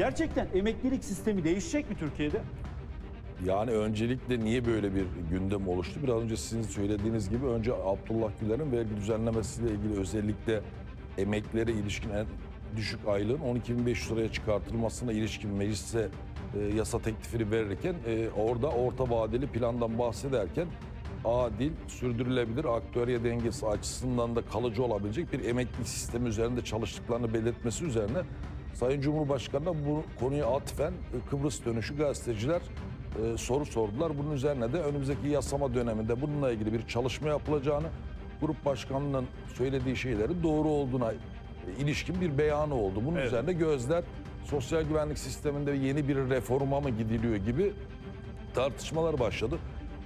Gerçekten emeklilik sistemi değişecek mi Türkiye'de? Yani öncelikle niye böyle bir gündem oluştu? Biraz önce sizin söylediğiniz gibi önce Abdullah Güler'in vergi düzenlemesiyle ilgili özellikle emeklere ilişkin en düşük aylığın 12.500 liraya çıkartılmasına ilişkin meclise e, yasa teklifini verirken e, orada orta vadeli plandan bahsederken adil, sürdürülebilir, aktüeriye dengesi açısından da kalıcı olabilecek bir emeklilik sistemi üzerinde çalıştıklarını belirtmesi üzerine Sayın Cumhurbaşkanı'na bu konuya atfen Kıbrıs dönüşü gazeteciler e, soru sordular. Bunun üzerine de önümüzdeki yasama döneminde bununla ilgili bir çalışma yapılacağını, grup başkanının söylediği şeylerin doğru olduğuna ilişkin bir beyanı oldu. Bunun Evet. üzerine gözler sosyal güvenlik sisteminde yeni bir reforma mı gidiliyor gibi tartışmalar başladı.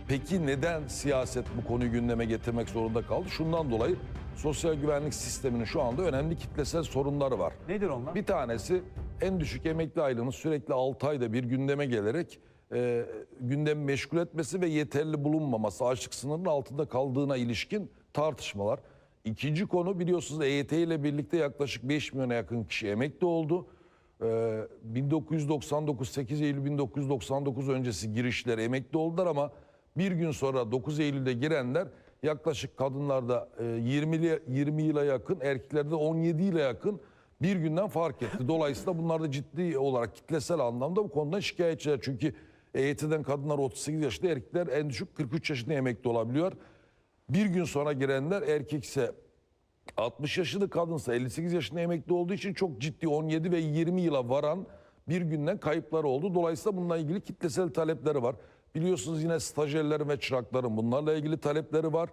Peki neden siyaset bu konuyu gündeme getirmek zorunda kaldı? Şundan dolayı sosyal güvenlik sisteminin şu anda önemli kitlesel sorunları var. Nedir onlar? Bir tanesi en düşük emekli aylığının sürekli 6 ayda bir gündeme gelerek e, gündemi meşgul etmesi ve yeterli bulunmaması, açlık sınırının altında kaldığına ilişkin tartışmalar. İkinci konu biliyorsunuz EYT ile birlikte yaklaşık 5 milyona yakın kişi emekli oldu. Ee, 1999 8 Eylül 1999 öncesi girişler emekli oldular ama bir gün sonra 9 Eylül'de girenler yaklaşık kadınlarda e, 20 li- 20 yıla yakın, erkeklerde 17 yıla yakın bir günden fark etti. Dolayısıyla bunlar da ciddi olarak kitlesel anlamda bu konudan şikayetçiler. Çünkü EYT'den kadınlar 38 yaşında, erkekler en düşük 43 yaşında emekli olabiliyor. Bir gün sonra girenler erkekse 60 yaşında kadınsa 58 yaşında emekli olduğu için çok ciddi 17 ve 20 yıla varan bir günden kayıpları oldu. Dolayısıyla bununla ilgili kitlesel talepleri var. Biliyorsunuz yine stajyerlerin ve çırakların bunlarla ilgili talepleri var.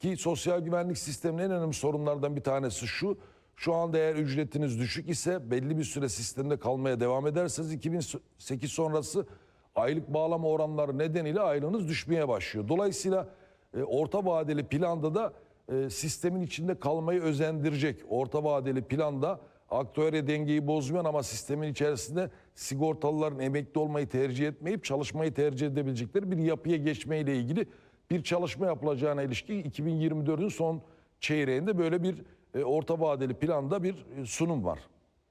Ki sosyal güvenlik sisteminin en önemli sorunlardan bir tanesi şu. Şu anda eğer ücretiniz düşük ise belli bir süre sistemde kalmaya devam ederseniz 2008 sonrası aylık bağlama oranları nedeniyle aylığınız düşmeye başlıyor. Dolayısıyla e, orta vadeli planda da e, sistemin içinde kalmayı özendirecek. Orta vadeli planda aktüerye dengeyi bozmayan ama sistemin içerisinde sigortalıların emekli olmayı tercih etmeyip çalışmayı tercih edebilecekleri bir yapıya geçmeyle ilgili bir çalışma yapılacağına ilişkin 2024'ün son çeyreğinde böyle bir e, orta vadeli planda bir e, sunum var.